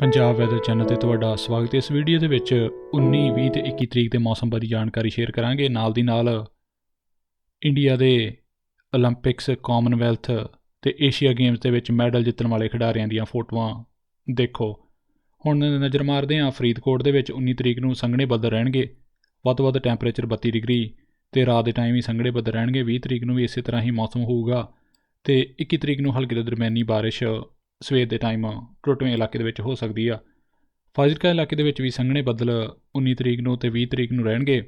Punjab weather channel ਤੇ ਤੁਹਾਡਾ ਸਵਾਗਤ ਹੈ। ਇਸ ਵੀਡੀਓ ਦੇ ਵਿੱਚ 19 20 ਤੇ 21 ਤਰੀਕ ਦੇ ਮੌਸਮ ਬਾਰੇ ਜਾਣਕਾਰੀ ਸ਼ੇਅਰ ਕਰਾਂਗੇ। ਨਾਲ ਦੀ ਨਾਲ ਇੰਡੀਆ ਦੇ 올림픽ਸ ਕਾਮਨਵੈਲਥ ਤੇ ਏਸ਼ੀਆ ਗੇਮਸ ਦੇ ਵਿੱਚ ਮੈਡਲ ਜਿੱਤਣ ਵਾਲੇ ਖਿਡਾਰੀਆਂ ਦੀਆਂ ਫੋਟੋਆਂ ਦੇਖੋ। ਹੁਣ ਨਜ਼ਰ ਮਾਰਦੇ ਹਾਂ ਫਰੀਦਕੋਟ ਦੇ ਵਿੱਚ 19 ਤਰੀਕ ਨੂੰ ਸੰਘਣੇ ਬੱਦਲ ਰਹਿਣਗੇ। ਵੱਧ-ਵੱਧ ਟੈਂਪਰੇਚਰ 32 ਡਿਗਰੀ ਤੇ ਰਾਤ ਦੇ ਟਾਈਮ ਵੀ ਸੰਘਣੇ ਬੱਦਲ ਰਹਿਣਗੇ। 20 ਤਰੀਕ ਨੂੰ ਵੀ ਇਸੇ ਤਰ੍ਹਾਂ ਹੀ ਮੌਸਮ ਹੋਊਗਾ ਤੇ 21 ਤਰੀਕ ਨੂੰ ਹਲਕੇ ਤੋਂ ਦਰਮਿਆਨੀ بارش ਸਵੇਰ ਦੇ ਟਾਈਮ ਟੁੱਟਵੇਂ ਇਲਾਕੇ ਦੇ ਵਿੱਚ ਹੋ ਸਕਦੀ ਆ। ਫਾਜ਼ਿਲਕਾ ਇਲਾਕੇ ਦੇ ਵਿੱਚ ਵੀ ਸੰਘਣੇ ਬੱਦਲ 19 ਤਰੀਕ ਨੂੰ ਤੇ 20 ਤਰੀਕ ਨੂੰ ਰਹਿਣਗੇ।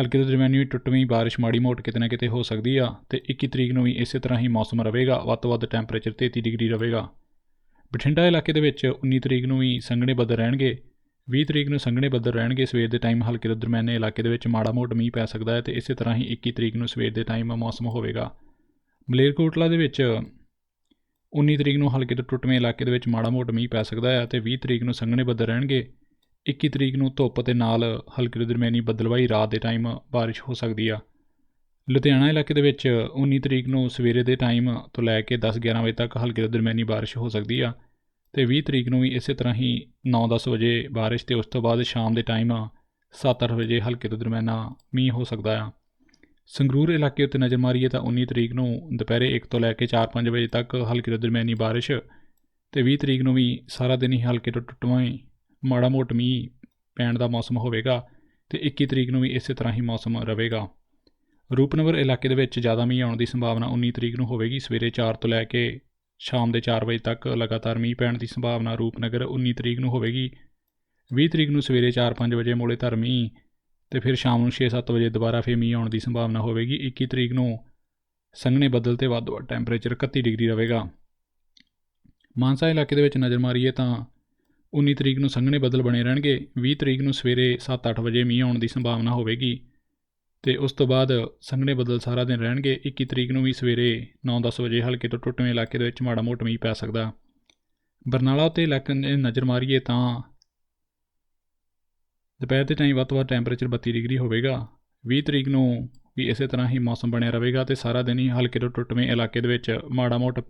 ਹਲਕੀ ਤੋਂ ਦਰਮਿਆਨੀ ਵੀ ਟੁੱਟਵੀਂ ਬਾਰਿਸ਼ ਮਾੜੀ ਮੋਟ ਕਿਤੇ ਨਾ ਕਿਤੇ ਹੋ ਸਕਦੀ ਆ ਤੇ 21 ਤਰੀਕ ਨੂੰ ਵੀ ਇਸੇ ਤਰ੍ਹਾਂ ਹੀ ਮੌਸਮ ਰਹੇਗਾ, ਵੱਧ ਤੋਂ ਵੱਧ ਟੈਂਪਰੇਚਰ 33 ਡਿਗਰੀ ਰਹੇਗਾ। ਬਠਿੰਡਾ ਇਲਾਕੇ ਦੇ ਵਿੱਚ 19 ਤਰੀਕ ਨੂੰ ਵੀ ਸੰਘਣੇ ਬੱਦਲ ਰਹਿਣਗੇ 20 ਤਰੀਕ ਨੂੰ ਸੰਘਣੇ ਬੱਦਲ ਰਹਿਣਗੇ, ਸਵੇਰ ਦੇ ਟਾਈਮ ਹਲਕੇ ਤੋਂ ਦਰਮਿਆਨੇ ਇਲਾਕੇ ਦੇ ਵਿੱਚ ਮਾੜਾ ਮੋਟ ਮੀਂਹ ਪੈ ਸਕਦਾ ਹੈ ਤੇ ਇਸੇ ਤਰ੍ਹਾਂ ਹੀ 21 ਤਰੀਕ ਨੂੰ ਸਵੇਰ ਦੇ ਟਾਈਮ ਮੌਸਮ ਹੋਵੇਗਾ। ਮਲੇਰਕੋਟਲਾ ਦੇ ਵਿੱਚ 19 ਤਰੀਕ ਨੂੰ ਹਲਕੇ ਤੋਂ ਟੁੱਟਵੇਂ ਇਲਾਕੇ ਦੇ ਵਿੱਚ ਮਾੜਾ ਮੋਟ ਮੀਂਹ ਪੈ ਸਕਦਾ ਹੈ ਤੇ 20 ਤਰੀਕ ਨੂੰ ਸੰਘਣੇ ਬੱਦਲ ਰਹਿਣਗੇ। 21 ਤਰੀਕ ਨੂੰ ਧੁੱਪ ਤੇ ਨਾਲ ਹਲਕੀ ਤੋਂ ਦਰਮਿਆਨੀ ਬੱਦਲਵਾਈ ਰਾਤ ਦੇ ਟਾਈਮ ਬਾਰਿਸ਼ ਹੋ ਸਕਦੀ ਆ। ਲੁਧਿਆਣਾ ਇਲਾਕੇ ਦੇ ਵਿੱਚ 19 ਤਰੀਕ ਨੂੰ ਸਵੇਰੇ ਦੇ ਟਾਈਮ ਤੋਂ ਲੈ ਕੇ 10-11 ਵਜੇ ਤੱਕ ਹਲਕੀ ਤੋਂ ਦਰਮਿਆਨੀ ਬਾਰਿਸ਼ ਹੋ ਸਕਦੀ ਆ ਤੇ 20 ਤਰੀਕ ਨੂੰ ਵੀ ਇਸੇ ਤਰ੍ਹਾਂ ਹੀ 9-10 ਵਜੇ ਬਾਰਿਸ਼ ਤੇ ਉਸ ਤੋਂ ਬਾਅਦ ਸ਼ਾਮ ਦੇ ਟਾਈਮ 7-8 ਵਜੇ ਹਲਕੇ ਤੋਂ ਦਰਮਿਆਨਾ ਮੀਂਹ ਹੋ ਸਕਦਾ ਆ। ਸੰਗਰੂਰ ਇਲਾਕੇ ਉੱਤੇ ਨਜ਼ਰ ਮਾਰੀਏ ਤਾਂ 19 ਤਰੀਕ ਨੂੰ ਦੁਪਹਿਰੇ 1 ਤੋਂ ਲੈ ਕੇ 4-5 ਵਜੇ ਤੱਕ ਹਲਕੀ ਤੋਂ ਦਰਮਿਆਨੀ ਬਾਰਿਸ਼ ਤੇ 20 ਤਰੀਕ ਨੂੰ ਵੀ ਸਾਰਾ ਦਿਨ ਹੀ ਹਲਕੇ ਤੋਂ ਟੁੱਟਵਾਂ ਮਾੜਾ ਮੋਟ ਮੀਂਹ ਪੈਣ ਦਾ ਮੌਸਮ ਹੋਵੇਗਾ ਤੇ 21 ਤਰੀਕ ਨੂੰ ਵੀ ਇਸੇ ਤਰ੍ਹਾਂ ਹੀ ਮੌਸਮ ਰਹੇਗਾ। ਰੂਪਨਗਰ ਇਲਾਕੇ ਦੇ ਵਿੱਚ ਜ਼ਿਆਦਾ ਮੀਂਹ ਆਉਣ ਦੀ ਸੰਭਾਵਨਾ 19 ਤਰੀਕ ਨੂੰ ਹੋਵੇਗੀ। ਸਵੇਰੇ 4 ਤੋਂ ਲੈ ਕੇ ਸ਼ਾਮ ਦੇ 4 ਵਜੇ ਤੱਕ ਲਗਾਤਾਰ ਮੀਂਹ ਪੈਣ ਦੀ ਸੰਭਾਵਨਾ ਰੂਪਨਗਰ 19 ਤਰੀਕ ਨੂੰ ਹੋਵੇਗੀ। 20 ਤਰੀਕ ਨੂੰ ਸਵੇਰੇ 4-5 ਵਜੇ ਮੋੜੇ ਧਰ ਮੀਂਹ ਤੇ ਫਿਰ ਸ਼ਾਮ ਨੂੰ 6-7 ਵਜੇ ਦੁਬਾਰਾ ਫੇਰ ਮੀਂਹ ਆਉਣ ਦੀ ਸੰਭਾਵਨਾ ਹੋਵੇਗੀ। 21 ਤਰੀਕ ਨੂੰ ਸੰਘਣੇ ਬੱਦਲ ਤੇ ਵੱਧ ਵੱਧ ਟੈਂਪਰੇਚਰ 31 ਡਿਗਰੀ ਰਹੇਗਾ। ਮਾਨਸਾ ਇਲਾਕੇ ਦੇ ਵਿੱਚ ਨਜ਼ਰ ਮਾਰੀਏ ਤਾਂ 19 ਤਰੀਕ ਨੂੰ ਸੰਘਣੇ ਬੱਦਲ ਬਣੇ ਰਹਿਣਗੇ। 20 ਤਰੀਕ ਨੂੰ ਸਵੇਰੇ 7-8 ਵਜੇ ਮੀਂਹ ਆਉਣ ਦੀ ਸੰਭਾਵਨਾ ਹੋਵੇਗੀ ਤੇ ਉਸ ਤੋਂ ਬਾਅਦ ਸੰਘਣੇ ਬੱਦਲ ਸਾਰਾ ਦਿਨ ਰਹਿਣਗੇ। 21 ਤਰੀਕ ਨੂੰ ਵੀ ਸਵੇਰੇ 9-10 ਵਜੇ ਹਲਕੇ ਤੋਂ ਟੁੱਟਵੇਂ ਇਲਾਕੇ ਦੇ ਵਿੱਚ ਮਾੜਾ ਮੋਟਾ ਮੀਂਹ ਪੈ ਸਕਦਾ। ਬਰਨਾਲਾ ਤੇ ਇਲਾਕੇ ਨਜ਼ਰ ਮਾਰੀਏ ਤਾਂ ਦੁਪਹਿਰ ਦੇ ਟਾਈਮ ਵੱਧ ਤੋਂ ਵੱਧ ਟੈਂਪਰੇਚਰ 32 ਡਿਗਰੀ ਹੋਵੇਗਾ। 20 ਤਰੀਕ ਨੂੰ ਵੀ ਇਸੇ ਤਰ੍ਹਾਂ ਹੀ ਮੌਸਮ ਬਣਿਆ ਰਹੇਗਾ ਤੇ ਸਾਰਾ ਦਿਨ ਹੀ ਹਲਕੇ ਤੋਂ ਟੁੱਟਵੇਂ ਇਲਾਕੇ ਦੇ ਵਿੱਚ ਮਾੜਾ ਮੋਟਾ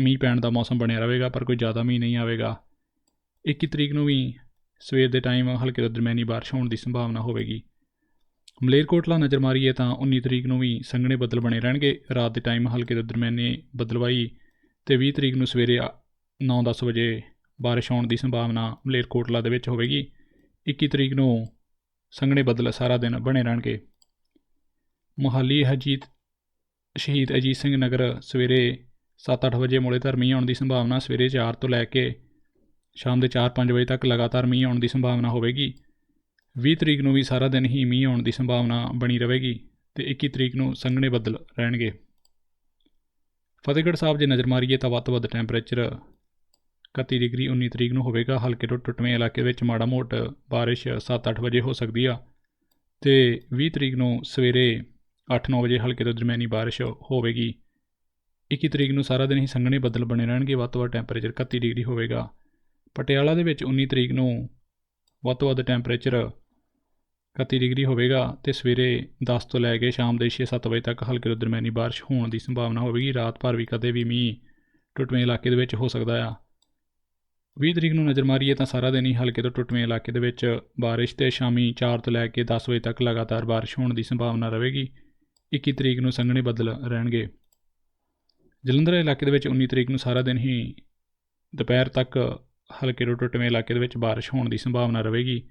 ਮੀਂਹ ਪੈਣ ਦਾ ਮੌਸਮ ਬਣਿਆ ਰਹੇਗਾ, ਪਰ ਕੋਈ ਜ਼ਿਆਦਾ ਮੀਂਹ ਨਹੀਂ ਆਵੇਗਾ। 21 ਤਰੀਕ ਨੂੰ ਵੀ ਸਵੇਰ ਦੇ ਟਾਈਮ ਹਲਕੇ ਤੋਂ ਦਰਮਿਆਨੀ ਬਾਰਿਸ਼ ਹੋਣ ਦੀ ਸੰਭਾਵਨਾ ਹੋਵੇਗੀ। ਮਲੇਰਕੋਟਲਾ ਨਜ਼ਰ ਮਾਰੀਏ ਤਾਂ 19 ਤਰੀਕ ਨੂੰ ਵੀ ਸੰਘਣੇ ਬੱਦਲ ਬਣੇ ਰਹਿਣਗੇ। ਰਾਤ ਦੇ ਟਾਈਮ ਹਲਕੇ ਤੋਂ ਦਰਮਿਆਨੀ ਬਦਲਵਾਈ ਤੇ 20 ਤਰੀਕ ਨੂੰ ਸਵੇਰੇ 9-10 ਵਜੇ ਬਾਰਿਸ਼ ਹੋਣ ਦੀ ਸੰਭਾਵਨਾ ਮਲੇਰਕੋਟਲਾ ਦੇ ਵਿੱਚ ਹੋਵੇਗੀ। 21 ਤਰੀਕ ਨੂੰ ਸੰਘਣੇ ਬੱਦਲ ਸਾਰਾ ਦਿਨ ਬਣੇ ਰਹਿਣਗੇ। ਮੁਹਾਲੀ ਹਜੀਤ ਸ਼ਹੀਦ ਅਜੀਤ ਸਿੰਘ ਨਗਰ ਸਵੇਰੇ 7-8 ਵਜੇ ਮੋੜੇ ਧਰ ਮੀਂਹ ਆਉਣ ਦੀ ਸੰਭਾਵਨਾ, ਸਵੇਰੇ 4 ਤੋਂ ਲੈ ਕੇ ਸ਼ਾਮ ਦੇ 4-5 ਵਜੇ ਤੱਕ ਲਗਾਤਾਰ ਮੀਂਹ ਆਉਣ ਦੀ ਸੰਭਾਵਨਾ ਹੋਵੇਗੀ। 20 ਤਰੀਕ ਨੂੰ ਵੀ ਸਾਰਾ ਦਿਨ ਹੀ ਮੀਂਹ ਆਉਣ ਦੀ ਸੰਭਾਵਨਾ ਬਣੀ ਰਹੇਗੀ ਤੇ 21 ਤਰੀਕ ਨੂੰ ਸੰਘਣੇ ਬੱਦਲ ਰਹਿਣਗੇ। ਫਤਿਹਗੜ੍ਹ ਸਾਹਿਬ ਜੇ ਨਜ਼ਰ ਮਾਰੀਏ ਤਾਂ ਵੱਧ ਤੋਂ ਵੱਧ ਟੈਂਪਰੇਚਰ 31 ਡਿਗਰੀ 19 ਤਰੀਕ ਨੂੰ ਹੋਵੇਗਾ। ਹਲਕੇ ਤੋਂ ਟੁੱਟਵੇਂ ਇਲਾਕੇ ਵਿੱਚ ਮਾੜਾ ਮੋਟ ਬਾਰਿਸ਼ 7-8 ਵਜੇ ਹੋ ਸਕਦੀ ਆ ਤੇ 20 ਤਰੀਕ ਨੂੰ ਸਵੇਰੇ 8-9 ਵਜੇ ਹਲਕੇ ਤੋਂ ਦਰਮਿਆਨੀ ਬਾਰਿਸ਼ ਹੋਵੇਗੀ। 21 ਤਰੀਕ ਨੂੰ ਸਾਰਾ ਦਿਨ ਹੀ ਸੰਘਣੇ ਬੱਦਲ ਬਣੇ ਰਹਿਣਗੇ। ਵੱਧ ਤੋਂ ਵੱਧ ਟੈਂਪਰੇਚਰ 31 ਡਿਗਰੀ ਹੋਵੇਗਾ। ਪਟਿਆਲਾ ਦੇ ਵਿੱਚ 19 ਤਰੀਕ ਨੂੰ ਵੱਧ ਤੋਂ ਵੱਧ ਟੈਂਪਰੇਚਰ 31 ਡਿਗਰੀ ਹੋਵੇਗਾ ਤੇ ਸਵੇਰੇ 10 ਤੋਂ ਲੈ ਕੇ ਸ਼ਾਮ ਦੇ 6-7 ਵਜੇ ਤੱਕ ਹਲਕੇ ਤੋਂ ਦਰਮਿਆਨੀ ਬਾਰਿਸ਼ ਹੋਣ ਦੀ ਸੰਭਾਵਨਾ ਹੋਵੇਗੀ। ਰਾਤ ਭਰ ਵੀ ਕਦੇ ਵੀ ਮੀਂਹ ਟੁੱਟਵੇਂ ਇਲਾਕੇ ਦੇ ਵਿੱਚ ਹੋ ਸਕਦਾ ਆ। 20 ਤਰੀਕ ਨੂੰ ਨਜ਼ਰ ਮਾਰੀਏ ਤਾਂ ਸਾਰਾ ਦਿਨ ਹੀ ਹਲਕੇ ਤੋਂ ਟੁੱਟਵੇਂ ਇਲਾਕੇ ਦੇ ਵਿੱਚ ਬਾਰਿਸ਼ ਤੇ ਸ਼ਾਮੀ 4 ਤੋਂ ਲੈ ਕੇ 10 ਵਜੇ ਤੱਕ ਲਗਾਤਾਰ ਬਾਰਿਸ਼ ਹੋਣ ਦੀ ਸੰਭਾਵਨਾ ਰਹੇਗੀ। 21 ਤਰੀਕ ਨੂੰ ਸੰਘਣੇ ਬੱਦਲ ਰਹਿਣਗੇ। ਜਲੰਧਰ ਇਲਾਕੇ ਦੇ ਵਿੱਚ 19 ਤਰੀਕ ਨੂੰ ਸਾਰਾ ਦਿਨ ਹੀ ਦੁਪਹਿਰ ਤੱਕ ਹਲਕੇ ਤੋਂ ਟੁੱਟਵੇਂ ਇਲਾਕੇ ਦੇ ਵਿੱਚ ਬਾਰਿਸ਼ ਹੋਣ ਦੀ ਸੰਭਾਵਨਾ ਰਹੇਗੀ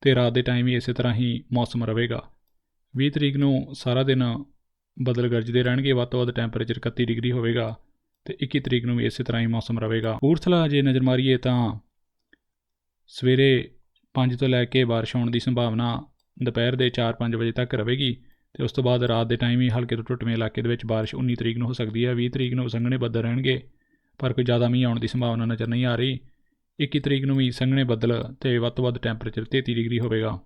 ਤੇ ਰਾਤ ਦੇ ਟਾਈਮ ਵੀ ਇਸੇ ਤਰ੍ਹਾਂ ਹੀ ਮੌਸਮ ਰਹੇਗਾ। 20 ਤਰੀਕ ਨੂੰ ਸਾਰਾ ਦਿਨ ਬਦਲ ਗਰਜਦੇ ਰਹਿਣਗੇ, ਵੱਧ ਤੋਂ ਵੱਧ ਟੈਂਪਰੇਚਰ 31 ਡਿਗਰੀ ਹੋਵੇਗਾ। ਤੇ 21 ਤਰੀਕ ਨੂੰ ਵੀ ਇਸੇ ਤਰ੍ਹਾਂ ਹੀ ਮੌਸਮ ਰਹੇਗਾ। ਕਪੂਰਥਲਾ ਜੇ ਨਜ਼ਰ ਮਾਰੀਏ ਤਾਂ ਸਵੇਰੇ 5 ਤੋਂ ਲੈ ਕੇ ਬਾਰਿਸ਼ ਹੋਣ ਦੀ ਸੰਭਾਵਨਾ ਦੁਪਹਿਰ ਦੇ 4-5 ਵਜੇ ਤੱਕ ਰਹੇਗੀ ਤੇ ਉਸ ਤੋਂ ਬਾਅਦ ਰਾਤ ਦੇ ਟਾਈਮ ਹੀ ਹਲਕੇ ਤੋਂ ਟੁੱਟਵੇਂ ਇਲਾਕੇ ਦੇ ਵਿੱਚ ਬਾਰਿਸ਼ 19 ਤਰੀਕ ਨੂੰ ਹੋ ਸਕਦੀ ਹੈ 20 ਤਰੀਕ ਨੂੰ ਸੰਘਣੇ ਬੱਦਲ ਰਹਿਣਗੇ, ਪਰ ਕੋਈ ਜ਼ਿਆਦਾ ਮੀਂਹ ਆਉਣ ਦੀ ਸੰਭਾਵਨਾ ਨਜ਼ਰ ਨਹੀਂ ਆ ਰਹੀ। 21 ਤਰੀਕ ਨੂੰ ਵੀ ਸੰਘਣੇ ਬੱਦਲ ਤੇ ਵੱਧ ਤੋਂ ਵੱਧ ਟੈਂਪਰੇਚਰ 33 ਡਿਗਰੀ ਹੋਵੇਗਾ।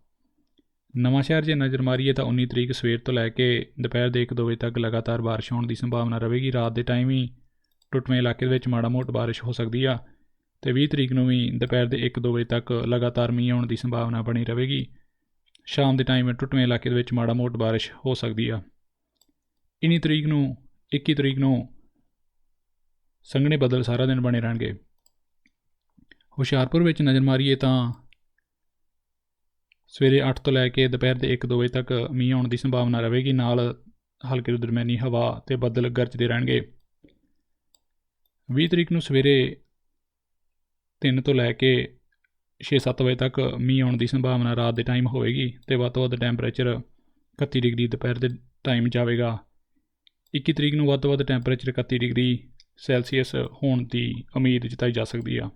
ਨਵਾਂ ਸ਼ਹਿਰ ਜੇ ਨਜ਼ਰ ਮਾਰੀਏ ਤਾਂ 19 ਤਰੀਕ ਸਵੇਰ ਤੋਂ ਲੈ ਕੇ ਦੁਪਹਿਰ ਦੇ 1-2 ਵਜੇ ਤੱਕ ਲਗਾਤਾਰ ਬਾਰਿਸ਼ ਹੋਣ ਦੀ ਸੰਭਾਵਨਾ ਰਹੇਗੀ। ਰਾਤ ਦੇ ਟਾਈਮ ਹੀ ਟੁੱਟਵੇਂ ਇਲਾਕੇ ਦੇ ਵਿੱਚ ਮਾੜਾ ਮੋਟ ਬਾਰਿਸ਼ ਹੋ ਸਕਦੀ ਆ ਤੇ 20 ਤਰੀਕ ਨੂੰ ਵੀ ਦੁਪਹਿਰ ਦੇ 1-2 ਵਜੇ ਤੱਕ ਲਗਾਤਾਰ ਮੀਂਹ ਆਉਣ ਦੀ ਸੰਭਾਵਨਾ ਬਣੀ ਰਹੇਗੀ। ਸ਼ਾਮ ਦੇ ਟਾਈਮ ਟੁੱਟਵੇਂ ਇਲਾਕੇ ਦੇ ਵਿੱਚ ਮਾੜਾ ਮੋਟ ਬਾਰਿਸ਼ ਹੋ ਸਕਦੀ ਆ। 19 ਤਰੀਕ ਨੂੰ 21 ਤਰੀਕ ਨੂੰ ਸੰਘਣੇ ਬੱਦਲ ਸਾਰਾ ਦਿਨ ਬਣੇ ਰਹਿਣਗੇ। ਹੁਸ਼ਿਆਰਪੁਰ ਵਿੱਚ ਨਜ਼ਰ ਮਾਰੀਏ ਤਾਂ ਸਵੇਰੇ 8 ਤੋਂ ਲੈ ਕੇ ਦੁਪਹਿਰ ਦੇ 1-2 ਵਜੇ ਤੱਕ ਮੀਂਹ ਆਉਣ ਦੀ ਸੰਭਾਵਨਾ ਰਹੇਗੀ। ਨਾਲ ਹਲਕੇ ਤੋਂ ਦਰਮਿਆਨੀ ਹਵਾ ਤੇ ਬੱਦਲ ਗਰਜਦੇ ਰਹਿਣਗੇ। 20 ਤਰੀਕ ਨੂੰ ਸਵੇਰੇ 3 ਤੋਂ ਲੈ ਕੇ 6-7 ਵਜੇ ਤੱਕ ਮੀਂਹ ਆਉਣ ਦੀ ਸੰਭਾਵਨਾ ਰਾਤ ਦੇ ਟਾਈਮ ਹੋਵੇਗੀ ਤੇ ਵੱਧ ਤੋਂ ਵੱਧ ਟੈਂਪਰੇਚਰ 31 ਡਿਗਰੀ ਦੁਪਹਿਰ ਦੇ ਟਾਈਮ ਜਾਵੇਗਾ। 21 ਤਰੀਕ ਨੂੰ ਵੱਧ ਤੋਂ ਵੱਧ ਟੈਂਪਰੇਚਰ 31 ਡਿਗਰੀ ਸੈਲਸੀਅਸ ਹੋਣ ਦੀ ਉਮੀਦ ਜਤਾਈ ਜਾ ਸਕਦੀ ਆ।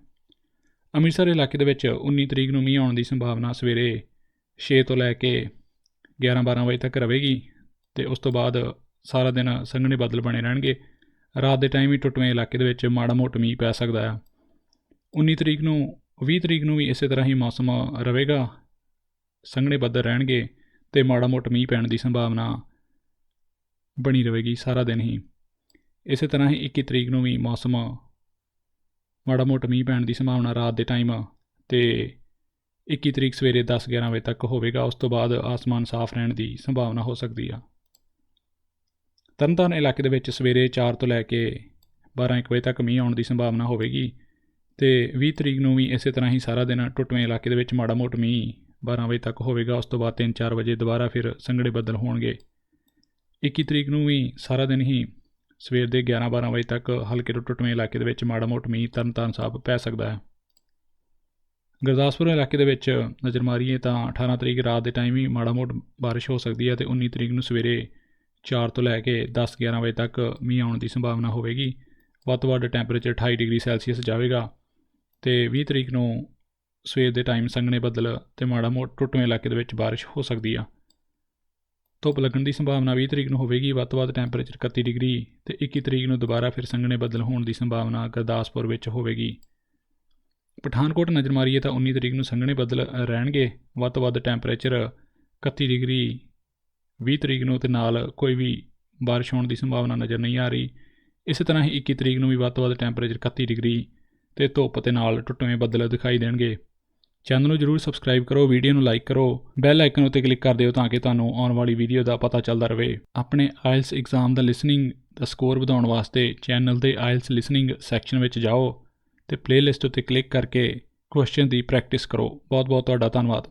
ਅੰਮ੍ਰਿਤਸਰ ਇਲਾਕੇ ਦੇ ਵਿੱਚ 19 ਤਰੀਕ ਨੂੰ ਮੀਂਹ ਆਉਣ ਦੀ ਸੰਭਾਵਨਾ ਸਵੇਰੇ 6 ਤੋਂ ਲੈ ਕੇ 11-12 ਵਜੇ ਤੱਕ ਰਹੇਗੀ ਤੇ ਉਸ ਤੋਂ ਬਾਅਦ ਸਾਰਾ ਦਿਨ ਸੰਘਣੇ ਬੱਦਲ ਬਣੇ ਰਹਿਣਗੇ। ਰਾਤ ਦੇ ਟਾਈਮ ਹੀ ਟੁੱਟਵੇਂ ਇਲਾਕੇ ਦੇ ਵਿੱਚ ਮਾੜਾ ਮੋਟਾ ਮੀਂਹ ਪੈ ਸਕਦਾ ਆ। 19 ਤਰੀਕ ਨੂੰ 20 ਤਰੀਕ ਨੂੰ ਵੀ ਇਸੇ ਤਰ੍ਹਾਂ ਹੀ ਮੌਸਮ ਰਹੇਗਾ। ਸੰਘਣੇ ਬੱਦਲ ਰਹਿਣਗੇ ਤੇ ਮਾੜਾ ਮੋਟਾ ਮੀਂਹ ਪੈਣ ਦੀ ਸੰਭਾਵਨਾ ਬਣੀ ਰਹੇਗੀ ਸਾਰਾ ਦਿਨ ਹੀ। ਇਸੇ ਤਰ੍ਹਾਂ ਹੀ 21 ਤਰੀਕ ਨੂੰ ਵੀ ਮੌਸਮ ਮਾੜਾ ਮੋਟਾ ਮੀਂਹ ਪੈਣ ਦੀ ਸੰਭਾਵਨਾ ਰਾਤ ਦੇ ਟਾਈਮ ਤੇ 21 ਤਰੀਕ ਸਵੇਰੇ 10-11 ਵਜੇ ਤੱਕ ਹੋਵੇਗਾ। ਉਸ ਤੋਂ ਬਾਅਦ ਆਸਮਾਨ ਸਾਫ਼ ਰਹਿਣ ਦੀ ਸੰਭਾਵਨਾ ਹੋ ਸਕਦੀ ਆ। ਤਰਨਤਾਰਨ ਇਲਾਕੇ ਦੇ ਵਿੱਚ ਸਵੇਰੇ 4 ਤੋਂ ਲੈ ਕੇ 12-1 ਵਜੇ ਤੱਕ ਮੀਂਹ ਆਉਣ ਦੀ ਸੰਭਾਵਨਾ ਹੋਵੇਗੀ ਤੇ 20 ਤਰੀਕ ਨੂੰ ਵੀ ਇਸੇ ਤਰ੍ਹਾਂ ਹੀ ਸਾਰਾ ਦਿਨ ਟੁੱਟਵੇਂ ਇਲਾਕੇ ਦੇ ਵਿੱਚ ਮਾੜਾ ਮੋਟ ਮੀਂਹ 12 ਵਜੇ ਤੱਕ ਹੋਵੇਗਾ, ਉਸ ਤੋਂ ਬਾਅਦ 3-4 ਵਜੇ ਦੁਬਾਰਾ ਫਿਰ ਸੰਘਣੇ ਬੱਦਲ ਹੋਣਗੇ। 21 ਤਰੀਕ ਨੂੰ ਵੀ ਸਾਰਾ ਦਿਨ ਹੀ ਸਵੇਰ ਦੇ 11-12 ਵਜੇ ਤੱਕ ਹਲਕੇ ਤੋਂ ਟੁੱਟਵੇਂ ਇਲਾਕੇ ਦੇ ਵਿੱਚ ਮਾੜਾ ਮੋਟ ਮੀਂਹ ਤਰਨਤਾਰਨ ਸਾਹਿਬ ਪੈ ਸਕਦਾ ਹੈ। ਗੁਰਦਾਸਪੁਰ ਇਲਾਕੇ ਦੇ ਵਿੱਚ ਨਜ਼ਰ ਮਾਰੀਏ ਤਾਂ 18 ਤਰੀਕ ਰਾਤ ਦੇ ਟਾਈਮ ਹੀ ਮਾੜਾ ਮੋਟ ਬਾਰਿਸ਼ ਹੋ ਸਕਦੀ ਹੈ ਤੇ 19 ਤਰੀਕ ਨੂੰ ਸਵੇਰੇ 4 ਤੋਂ ਲੈ ਕੇ 10-11 ਵਜੇ ਤੱਕ ਮੀਂਹ ਆਉਣ ਦੀ ਸੰਭਾਵਨਾ ਹੋਵੇਗੀ। ਵੱਧ ਤੋਂ ਵੱਧ ਟੈਂਪਰੇਚਰ 28 ਡਿਗਰੀ ਸੈਲਸੀਅਸ ਜਾਵੇਗਾ ਤੇ 20 ਤਰੀਕ ਨੂੰ ਸਵੇਰ ਦੇ ਟਾਈਮ ਸੰਘਣੇ ਬੱਦਲ ਤੇ ਮਾੜਾ ਮੋਟ ਟੁੱਟਵੇਂ ਇਲਾਕੇ ਦੇ ਵਿੱਚ ਬਾਰਿਸ਼ ਹੋ ਸਕਦੀ ਆ। ਧੁੱਪ ਲੱਗਣ ਦੀ ਸੰਭਾਵਨਾ 20 ਤਰੀਕ ਨੂੰ ਹੋਵੇਗੀ, ਵੱਧ ਤੋਂ ਵੱਧ ਟੈਂਪਰੇਚਰ 31 ਡਿਗਰੀ ਤੇ 21 ਤਰੀਕ ਨੂੰ ਦੁਬਾਰਾ ਫਿਰ ਸੰਘਣੇ ਬੱਦਲ ਹੋਣ ਦੀ ਸੰਭਾਵਨਾ ਗੁਰਦਾਸਪੁਰ ਵਿੱਚ ਹੋਵੇਗੀ। ਪਠਾਨਕੋਟ ਨਜ਼ਰ ਮਾਰੀਏ ਤਾਂ 19 ਤਰੀਕ ਨੂੰ ਸੰਘਣੇ ਬੱਦਲ ਰਹਿਣਗੇ, ਵੱਧ ਤੋਂ ਵੱਧ ਟੈਂਪਰੇਚਰ 31 ਡਿਗਰੀ 20 ਤਰੀਕ ਨੂੰ ਤੇ ਨਾਲ ਕੋਈ ਵੀ ਬਾਰਿਸ਼ ਹੋਣ ਦੀ ਸੰਭਾਵਨਾ ਨਜ਼ਰ ਨਹੀਂ ਆ ਰਹੀ। ਇਸੇ ਤਰ੍ਹਾਂ ਹੀ 21 ਤਰੀਕ ਨੂੰ ਵੀ ਵੱਧ ਤੋਂ ਵੱਧ ਟੈਂਪਰੇਚਰ 31 ਡਿਗਰੀ ਤੇ ਧੁੱਪ ਤੇ ਨਾਲ ਟੁੱਟਵੇਂ ਬੱਦਲ ਦਿਖਾਈ ਦੇਣਗੇ। ਚੈਨਲ ਨੂੰ ਜਰੂਰ ਸਬਸਕ੍ਰਾਈਬ ਕਰੋ, ਵੀਡੀਓ ਨੂੰ ਲਾਈਕ ਕਰੋ ਬੈਲ ਆਈਕਨ ਉੱਤੇ ਕਲਿੱਕ ਕਰ ਦਿਓ ਤਾਂ ਕਿ ਤੁਹਾਨੂੰ ਆਉਣ ਵਾਲੀ ਵੀਡੀਓ ਦਾ ਪਤਾ ਚੱਲਦਾ ਰਹੇ। ਆਪਣੇ ਆਇਲਸ ਐਗਜ਼ਾਮ ਦਾ ਲਿਸਨਿੰਗ ਦਾ ਸਕੋਰ ਵਧਾਉਣ ਵਾਸਤੇ ਚੈਨਲ ਦੇ ਆਇਲਸ ਲਿਸਨਿੰਗ ਸੈਕਸ਼ਨ ਵਿੱਚ ਜਾਓ ਤੇ ਪਲੇਲਿਸਟ ਉੱਤੇ ਕਲਿੱਕ ਕਰਕੇ ਕੁਐਸਚਨ ਦੀ ਪ੍ਰੈਕਟਿਸ ਕਰੋ। ਬਹੁਤ ਬਹੁਤ ਤੁਹਾਡਾ ਧੰਨਵਾਦ।